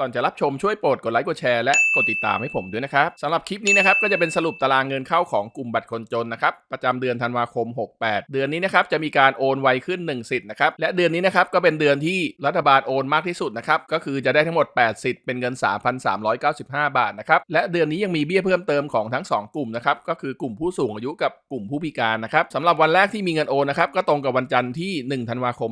ก่อนจะรับชมช่วยโปรดกดไลค์กดแชร์และกดติดตามให้ผมด้วยนะครับสำหรับคลิปนี้นะครับก็จะเป็นสรุปตารางเงินเข้าของกลุ่มบัตรคนจนนะครับประจำเดือนธันวาคม 68 เดือนนี้นะครับจะมีการโอนไวขึ้น 1 สิทธิ์นะครับและเดือนนี้นะครับก็เป็นเดือนที่รัฐบาลโอนมากที่สุดนะครับก็คือจะได้ทั้งหมด 8 สิทธิ์เป็นเงิน 3,395 บาทนะครับและเดือนนี้ยังมีเบี้ยเพิ่มเติมของทั้ง 2 กลุ่มนะครับก็คือกลุ่มผู้สูงอายุกับกลุ่มผู้พิการนะครับสำหรับวันแรกที่มีเงินโอนนะครับก็ตรงกับวันจันทร์ที่1ธันวาคม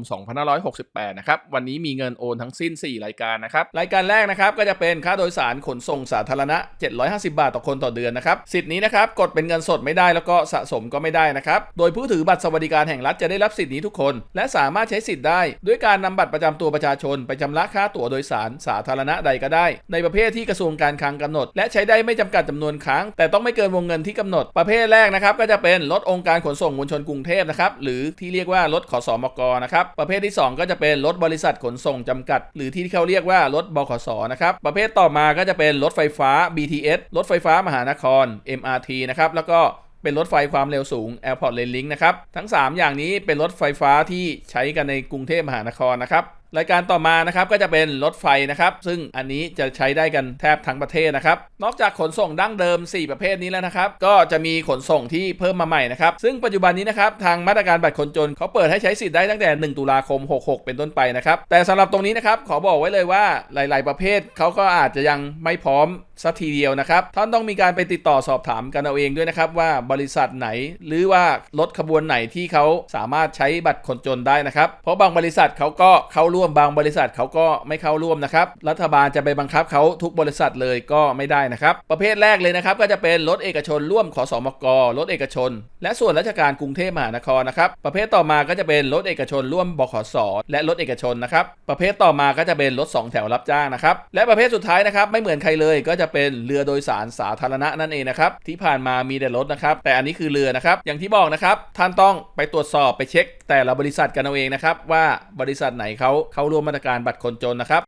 2568นะครับวันนี้มีเงินโอนทั้งสิ้น 4 รายการนะครับรายการแรกกนะครับก็จะเป็นค่าโดยสารขนส่งสาธารณะ 750 บาทต่อคนต่อเดือนนะครับสิทธิ์นี้นะครับกดเป็นเงินสดไม่ได้แล้วก็สะสมก็ไม่ได้นะครับโดยผู้ถือบัตรสวัสดิการแห่งรัฐจะได้รับสิทธิ์นี้ทุกคน และสามารถใช้สิทธิ์ได้ ด้วยการนำบัตรประจำตัวประชาชน ไปชำระค่าตั๋วโดยสารสาธารณะใดก็ได้ ในประเภทที่กระทรวงการคลังกำหนด และใช้ได้ไม่จำกัดจำนวนครั้ง แต่ต้องไม่เกินวงเงินที่กำหนดประเภทแรกนะครับก็จะเป็นรถองค์การขนส่งมวลชนกรุงเทพนะครับหรือที่เรียกว่ารถขสมกนะครับประเภทที่สองก็จะเป็นรถบริษัทขนส่งจำกัด หรือที่เขาเรียกว่ารถบขสนะครับ ประเภทต่อมาก็จะเป็นรถไฟฟ้า BTS รถไฟฟ้ามหานคร MRT นะครับแล้วก็เป็นรถไฟความเร็วสูง Airport Rail Link นะครับ ทั้ง 3 อย่างนี้เป็นรถไฟฟ้าที่ใช้กันในกรุงเทพมหานครนะครับ รายการต่อมานะครับก็จะเป็นรถไฟนะครับ ซึ่งอันนี้จะใช้ได้กันแทบทั้งประเทศนะครับ นอกจากขนส่งดั้งเดิม 4 ประเภทนี้แล้วนะครับ ก็จะมีขนส่งที่เพิ่มมาใหม่นะครับ ซึ่งปัจจุบันนี้นะครับทางมาตรการบัตรคนจนเขาเปิดให้ใช้สิทธิ์ได้ตั้งแต่ 1 ตุลาคม 66 เป็นต้นไปนะครับ แต่สำหรับตรงนี้นะครับขอบอกไว้เลยว่าหลาย ๆ ประเภทเขาก็อาจจะยังไม่พร้อมสักทีเดียวนะครับท่านต้องมีการไปติดต่อสอบถามกันเอาเองด้วยนะครับว่าบริษัทไหน หรือว่ารถขบวนไหนที่เขาสามารถใช้บัตรคนจนได้นะครับเพราะบางบริษัทเขาก็เขาร่ร่วมบางบริษัทเขาก็ไม่เข้าร่วมนะครับ รัฐบาลจะไปบังคับเขาทุกบริษัทเลยก็ไม่ได้นะครับ ประเภทแรกเลยนะครับ ก็จะเป็นรถเอกชนร่วมขอสอมกรถเอกชน และส่วนราชการกรุงเทพมหานครนะครับ ประเภทต่อมาก็จะเป็นรถเอกชนร่วมบขสและรถเอกชนนะครับ ประเภทต่อมาก็จะเป็นรถสองแถวรับจ้างนะครับ และประเภทสุดท้ายนะครับ ไม่เหมือนใครเลยก็จะเป็นเรือโดยสารสาธารณะนั่นเองนะครับ ที่ผ่านมามีแต่รถนะครับ แต่อันนี้คือเรือนะครับ อย่างที่บอกนะครับ ท่านต้องไปตรวจสอบไปเช็ค แต่ละบริษัทกันเอาเองนะครับว่าบริษัทไหนเขาเข้าร่วมมาตรการบัตรคนจนนะครับ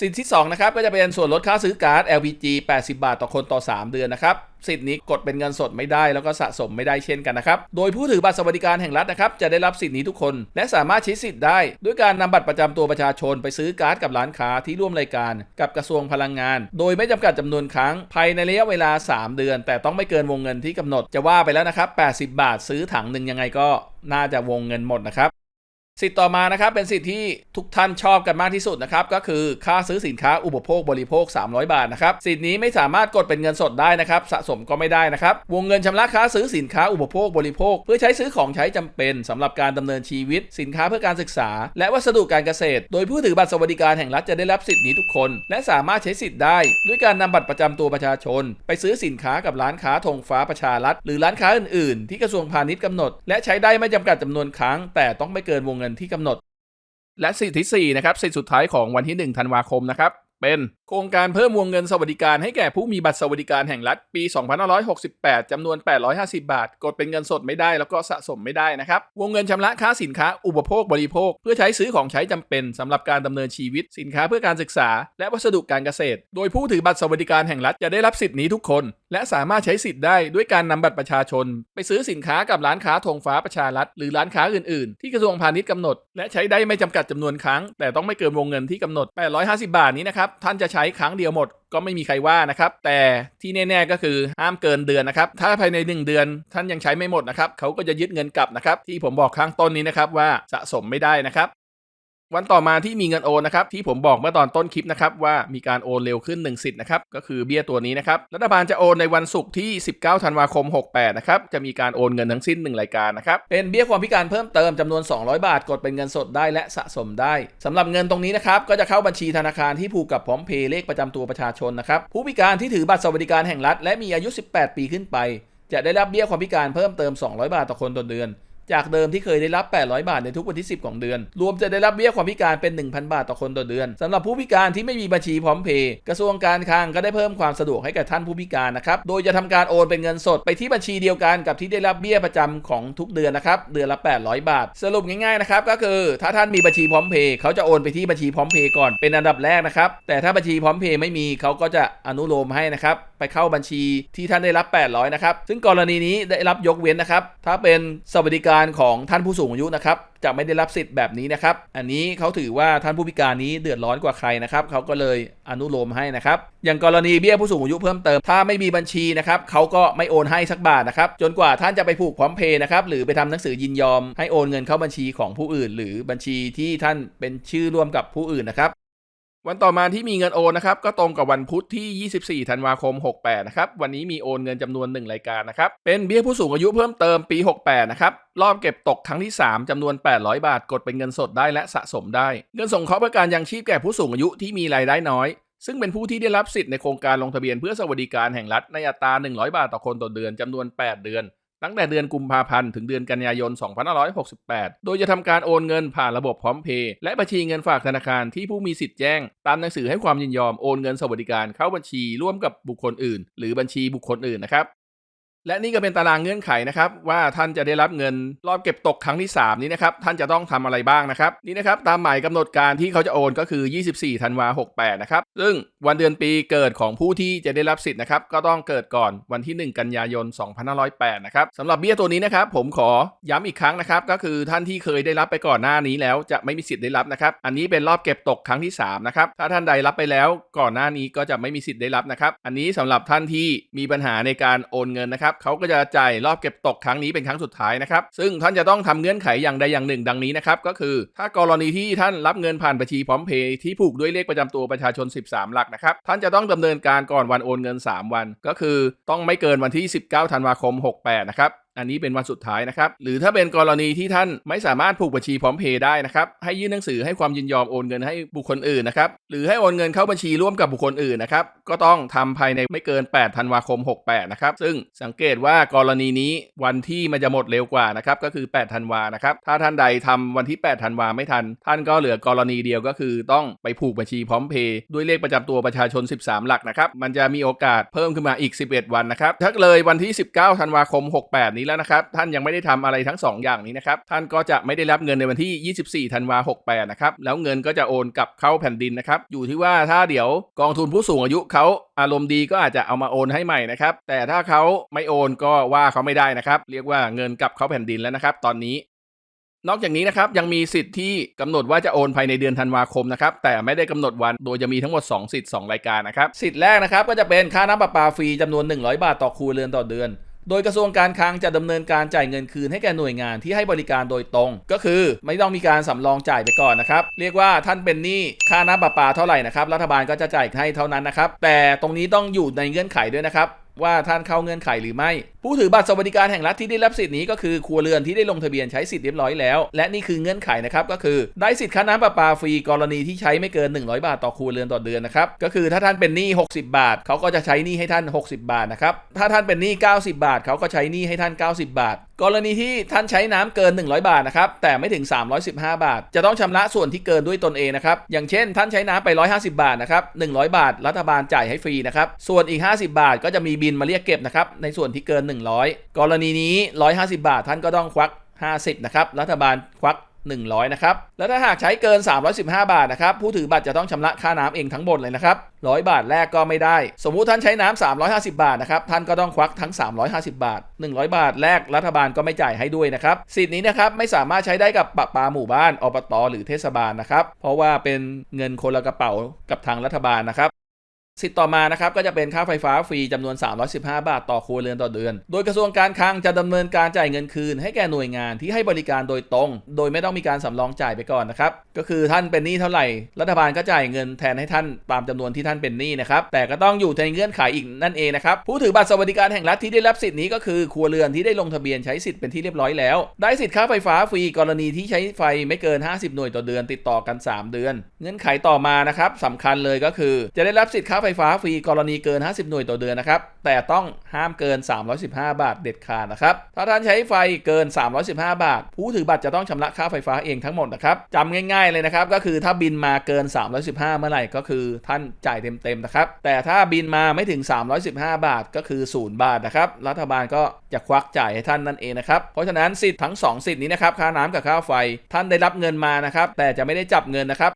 สิทธิ์ที่2นะครับก็จะเป็นส่วนลดค่าซื้อก๊าซ LPG 80 บาทต่อคนต่อ 3 เดือนนะครับสิทธิ์นี้กดเป็นเงินสดไม่ได้แล้วก็สะสมไม่ได้เช่นกันนะครับ โดยผู้ถือบัตรสวัสดิการแห่งรัฐนะครับจะได้รับสิทธิ์นี้ทุกคน และสามารถใช้สิทธิ์ได้ ด้วยการนำบัตรประจำตัวประชาชนไปซื้อก๊าซกับร้านค้าที่ร่วมรายการ กับกระทรวงพลังงาน โดยไม่จำกัดจำนวนครั้งภายในระยะเวลา 3 เดือน แต่ต้องไม่เกินวงเงินที่กำหนดจะว่าไปแล้วนะครับ80 บาทซื้อถังหนึ่งยังไงก็น่าจะวงเงินหมดนะครับ สิทธิ์ต่อมานะครับเป็นสิทธิ์ที่ทุกท่านชอบกันมากที่สุดนะครับก็คือค่าซื้อสินค้าอุปโภคบริโภค 300 บาทนะครับสิทธิ์นี้ไม่สามารถกดเป็นเงินสดได้นะครับสะสมก็ไม่ได้นะครับวงเงินชำระค่าซื้อสินค้าอุปโภคบริโภค เพื่อใช้ซื้อของใช้จำเป็นสำหรับการดำเนินชีวิต สินค้าเพื่อการศึกษา และวัสดุการเกษตร โดยผู้ถือบัตรสวัสดิการแห่งรัฐจะได้รับสิทธิ์นี้ทุกคน และสามารถใช้สิทธิ์ได้ ด้วยการนำบัตรประจำตัวประชาชน ไปซื้อสินค้ากับร้านค้าธงฟ้าประชารัฐหรือร้านค้าอื่น ๆ ที่กระทรวงพาณิชย์กำหนด และใช้ได้ไม่จำกัดจำนวนครั้ง แต่ต้องไม่เกินวงเงินที่กำหนด และสิทธิที่4นะครับสิทธิสุดท้ายของวันที่ 1 ธันวาคมนะครับ เป็นโครงการเพิ่มวงเงินสวัสดิการให้แก่ผู้มีบัตรสวัสดิการแห่งรัฐปี 2568 จำนวน 850 บาท กดเป็นเงินสดไม่ได้แล้วก็สะสมไม่ได้นะครับ วงเงินชำระค่าสินค้าอุปโภคบริโภค เพื่อใช้ซื้อของใช้จำเป็นสำหรับการดำเนินชีวิต สินค้าเพื่อการศึกษา และวัสดุการเกษตร โดยผู้ถือบัตรสวัสดิการแห่งรัฐจะได้รับสิทธิ์นี้ทุกคน และสามารถใช้สิทธิ์ได้ด้วยการนำบัตรประชาชน ไปซื้อสินค้ากับร้านค้าธงฟ้าประชารัฐหรือร้านค้าอื่นๆ ที่กระทรวงพาณิชย์กำหนด และใช้ได้ไม่จำกัดจำนวนครั้ง แต่ต้องไม่เกินวงเงินที่กำหนด 850 บาทนี้นะครับท่านจะใช้ครั้งเดียวหมดก็ไม่มีใครว่านะครับ แต่ที่แน่ๆก็คือห้ามเกินเดือนนะครับ ถ้าภายใน 1 เดือนท่านยังใช้ไม่หมดนะครับเขาก็จะยึดเงินกลับนะครับ ที่ผมบอกข้างต้นนี้นะครับว่าสะสมไม่ได้นะครับ วันต่อมาที่มีเงินโอนนะครับที่ผมบอกเมื่อตอนต้นคลิปนะครับว่ามีการโอนเร็วขึ้น1สิทธิ์นะครับก็คือเบี้ยตัวนี้นะครับรัฐบาลจะโอนในวันศุกร์ที่ 19 ธันวาคม 68 นะครับจะมีการโอนเงินทั้งสิ้น 1 รายการนะครับเป็นเบี้ยความพิการเพิ่มเติมจำนวน 200 บาทกดเป็นเงินสดได้และสะสมได้สำหรับเงินตรงนี้นะครับก็จะเข้าบัญชีธนาคารที่ผูกกับพร้อมเพย์เลขประจำตัวประชาชนนะครับผู้พิการที่ถือบัตรสวัสดิการแห่งรัฐ และมีอายุ 18 ปีขึ้นไป จะได้รับเบี้ยความพิการเพิ่มเติม 200 บาทต่อคนต่อเดือน จากเดิมที่เคยได้รับ 800 บาทในทุกวันที่ 10 ของเดือน รวมจะได้รับเบี้ยความพิการเป็น 1,000 บาทต่อคนต่อเดือนสำหรับผู้พิการที่ไม่มีบัญชีพร้อมเพย์กระทรวงการคลังก็ได้เพิ่มความสะดวกให้กับท่านผู้พิการนะครับ โดยจะทำการโอนเป็นเงินสดไปที่บัญชีเดียวกันกับที่ได้รับเบี้ยประจำของทุกเดือนนะครับ เดือนละ 800 บาท สรุปง่ายๆนะครับก็คือถ้าท่านมีบัญชีพร้อมเพย์เขาจะโอนไปที่บัญชีพร้อมเพย์ก่อนเป็นอันดับแรกนะครับ แต่ถ้าบัญชีพร้อมเพย์ไม่มีเขาก็จะอนุโลมให้นะครับ ไปเข้าบัญชีที่ท่านได้รับ 800 นะครับ ซึ่งกรณีนี้ได้รับยกเว้นนะครับ ถ้าเป็นสวัสดิการของท่านผู้สูงอายุนะครับ จะไม่ได้รับสิทธิ์แบบนี้นะครับ อันนี้เขาถือว่าท่านผู้พิการนี้เดือดร้อนกว่าใครนะครับ เขาก็เลยอนุโลมให้นะครับ อย่างกรณีเบี้ยผู้สูงอายุเพิ่มเติม ถ้าไม่มีบัญชีนะครับ เขาก็ไม่โอนให้สักบาทนะครับ จนกว่าท่านจะไปผูกพร้อมเพย์นะครับ หรือไปทำหนังสือยินยอม ให้โอนเงินเข้าบัญชีของผู้อื่น หรือบัญชีที่ท่านเป็นชื่อร่วมกับผู้อื่นนะครับ วันต่อมาที่มีเงินโอนนะครับก็ตรงกับวันพุธที่ 24 ธันวาคม 68 นะครับ วันนี้มีโอนเงินจำนวน 1 รายการนะครับ เป็นเบี้ยผู้สูงอายุเพิ่มเติมปี 68 นะครับ รอบเก็บตกครั้งที่ 3 จำนวน 800 บาท กดเป็นเงินสดได้และสะสมได้ เงินส่งเคราะห์เพื่อการยังชีพแก่ผู้สูงอายุที่มีรายได้น้อย ซึ่งเป็นผู้ที่ได้รับสิทธิ์ในโครงการลงทะเบียนเพื่อสวัสดิการแห่งรัฐในอัตรา 100 บาทต่อคนต่อเดือนจำนวน 8 เดือน ตั้งแต่เดือนกุมภาพันธ์ถึงเดือนกันยายน 2568 โดยจะทำการโอนเงินผ่านระบบพร้อมเพย์และบัญชีเงินฝากธนาคารที่ผู้มีสิทธิ์แจ้ง ตามหนังสือให้ความยินยอมโอนเงินสวัสดิการเข้าบัญชีร่วมกับบุคคลอื่น หรือบัญชีบุคคลอื่นนะครับ และนี่ก็เป็นตารางเงื่อนไขนะครับว่าท่านจะได้รับเงินรอบเก็บตกครั้งที่ 3 นี้นะครับท่านจะต้องทำอะไรบ้างนะครับนี่นะครับตามหมายกำหนดการที่เขาจะโอนก็คือ 24 ธันวา68นะครับซึ่งวันเดือนปีเกิดของผู้ที่จะได้รับสิทธิ์นะครับก็ต้องเกิดก่อนวันที่ 1 กันยายน 2508นะครับสำหรับเบี้ยตัวนี้นะครับผมขอย้ำอีกครั้งนะครับก็คือท่านที่เคยได้รับไปก่อนหน้านี้แล้วจะไม่มีสิทธิ์ได้รับนะครับอันนี้เป็นรอบเก็บตกครั้งที่3นะครับถ้าท่านใดรับไปแล้วก่อนหน้านี้ก็จะไม่มีสิทธิ์ได้รับนะครับอันนี้สำหรับท่านที่มีปัญหาในการโอนเงินนะครับเขาก็จะจ่ายรอบเก็บตกครั้งนี้เป็นครั้งสุดท้ายนะครับ ซึ่งท่านจะต้องทำเงื่อนไขอย่างใดอย่างหนึ่งดังนี้นะครับ ก็คือถ้ากรณีที่ท่านรับเงินผ่านบัญชีพร้อมเพย์ที่ผูกด้วยเลขประจำตัวประชาชน 13 หลักนะครับ ท่านจะต้องดำเนินการก่อนวันโอนเงิน 3 วัน ก็คือต้องไม่เกินวันที่ 19 ธันวาคม 68 นะครับอันนี้เป็นวันสุดท้ายนะครับ หรือถ้าเป็นกรณีที่ท่านไม่สามารถผูกบัญชีพร้อมเพย์ได้นะครับ ให้ยื่นหนังสือให้ความยินยอมโอนเงินให้บุคคลอื่นนะครับ หรือให้โอนเงินเข้าบัญชีร่วมกับบุคคลอื่นนะครับ ก็ต้องทำภายในไม่เกิน8ธันวาคม 68 นะครับ ซึ่งสังเกตว่ากรณีนี้วันที่มันจะหมดเร็วกว่านะครับ ก็คือ 8 ธันวานะครับ ถ้าท่านใดทำวันที่ 8 ธันวาไม่ทัน ท่านก็เหลือกรณีเดียวก็คือต้องไปผูกบัญชีพร้อมเพย์ด้วยเลขประจำตัวประชาชน 13 หลักนะครับ มันจะมีโอกาสเพิ่มขึ้นมาอีก 11 วันนะครับ ถ้าเลยวันที่ 19 ธันวาคม 68นี้แล้วนะครับ ท่านยังไม่ได้ทำอะไรทั้ง 2 อย่างนี้นะครับ ท่านก็จะไม่ได้รับเงินในวันที่ 24 ธันวา68นะครับ แล้วเงินก็จะโอนกลับเข้าแผ่นดินนะครับ อยู่ที่ว่าถ้าเดี๋ยวกองทุนผู้สูงอายุเขาอารมณ์ดีก็อาจจะเอามาโอนให้ใหม่นะครับ แต่ถ้าเขาไม่โอนก็ว่าเขาไม่ได้นะครับ เรียกว่าเงินกลับเข้าแผ่นดินแล้วนะครับ ตอนนี้นอกจากนี้นะครับยังมีสิทธิ์ที่กำหนดว่าจะโอนภายในเดือนธันวาคมนะครับแต่ไม่ได้กำหนดวันโดยจะมีทั้งหมด 2 สิทธิ์ 2 รายการนะครับสิทธิ์แรกนะครับก็จะเป็นค่าน้ำประปาฟรีจำนวน 100 บาทต่อครัวเรือนต่อเดือน โดยกระทรวงการคลังจะดำเนินการจ่ายเงินคืนให้แก่หน่วยงานที่ให้บริการโดยตรง ก็คือไม่ต้องมีการสำรองจ่ายไปก่อนนะครับ เรียกว่าท่านเป็นหนี้ค่าน้ำประปาเท่าไหร่นะครับรัฐบาลก็จะจ่ายให้เท่านั้นนะครับแต่ตรงนี้ต้องอยู่ในเงื่อนไขด้วยนะครับ ว่าท่านเข้าเงื่อนไขหรือไม่ ผู้ถือบัตรสวัสดิการแห่งรัฐที่ได้รับสิทธิ์นี้ก็คือครัวเรือนที่ได้ลงทะเบียนใช้สิทธิ์เรียบร้อยแล้ว และนี่คือเงื่อนไขนะครับก็คือได้สิทธิ์ค่าน้ำประปาฟรีกรณีที่ใช้ไม่เกิน 100 บาทต่อครัวเรือนต่อเดือนนะครับก็คือถ้าท่านเป็นหนี้60 บาทเขาก็จะใช้หนี้ให้ท่าน 60 บาทนะครับถ้าท่านเป็นหนี้90 บาทเขาก็ใช้หนี้ให้ท่าน 90 บาท กรณีที่ท่านใช้น้ำเกิน 100 บาทนะครับ แต่ไม่ถึง 315 บาท จะต้องชำระส่วนที่เกินด้วยตนเองนะครับ อย่างเช่น ท่านใช้น้ำไป 150 บาทนะครับ 100 บาท รัฐบาลจ่ายให้ฟรีนะครับ ส่วนอีก 50 บาทก็จะมีบินมาเรียกเก็บนะครับ ในส่วนที่เกิน 100 กรณีนี้ 150 บาทท่านก็ต้องควัก 50 นะครับ รัฐบาลควัก 100 นะครับ แล้วถ้าหากใช้เกิน 315 บาทนะครับ ผู้ถือบัตรจะต้องชำระค่าน้ำเองทั้งหมดเลยนะครับ 100 บาทแรกก็ไม่ได้ สมมุติท่านใช้น้ำ350 บาทนะครับ ท่านก็ต้องควักทั้ง 350 บาท 100 บาทแรกรัฐบาลก็ไม่จ่ายให้ด้วยนะครับ สิทธิ์นี้นะครับไม่สามารถใช้ได้กับปะปาหมู่บ้านอบตหรือเทศบาลนะครับ เพราะว่าเป็นเงินคนละกระเป๋ากับทางรัฐบาลนะครับ สิทธิ์ต่อมานะครับก็จะเป็นค่าไฟฟ้าฟรีจำนวน 315 บาทต่อครัวเรือนต่อเดือน โดยกระทรวงการคลังจะดำเนินการจ่ายเงินคืน ให้แก่หน่วยงานที่ให้บริการโดยตรง โดยไม่ต้องมีการสำรองจ่ายไปก่อนนะครับ ก็คือท่านเป็นหนี้เท่าไหร่ รัฐบาลก็จ่ายเงินแทนให้ท่านตามจำนวนที่ท่านเป็นหนี้นะครับ แต่ก็ต้องอยู่ในเงื่อนไขอีกนั่นเองนะครับ ผู้ถือบัตรสวัสดิการแห่งรัฐที่ได้รับสิทธิ์นี้ก็คือครัวเรือนที่ได้ลงทะเบียนใช้สิทธิ์เป็นที่เรียบร้อยแล้ว ได้สิทธิ์ค่าไฟฟ้าฟรีกรณีที่ใช้ไฟไม่เกิน 50 หน่วยต่อเดือน ติดต่อกัน 3 เดือน เงื่อนไขต่อมานะครับสำคัญเลยก็คือจะได้รับสิทธิ์ค่าไฟฟ้าฟรีกรณีเกิน 50 หน่วยต่อเดือนนะครับ แต่ต้องห้ามเกิน 315 บาทเด็ดขาดนะครับ ถ้าท่านใช้ไฟเกิน 315 บาท ผู้ถือบัตรจะต้องชำระค่าไฟฟ้าเองทั้งหมดนะครับจำง่ายๆเลยนะครับ ก็คือถ้าบินมาเกิน 315 เมื่อไหร่ก็คือท่านจ่ายเต็มๆนะครับ แต่ถ้าบินมาไม่ถึง 315 บาทก็คือ 0 บาทนะครับ รัฐบาลก็จะควักจ่ายให้ท่านนั่นเองนะครับ เพราะฉะนั้นสิทธิ์ทั้ง 2 สิทธิ์นี้นะครับ ค่าน้ำกับค่าไฟ ท่านได้รับเงินมานะครับ แต่จะไม่ได้จับเงินนะครับ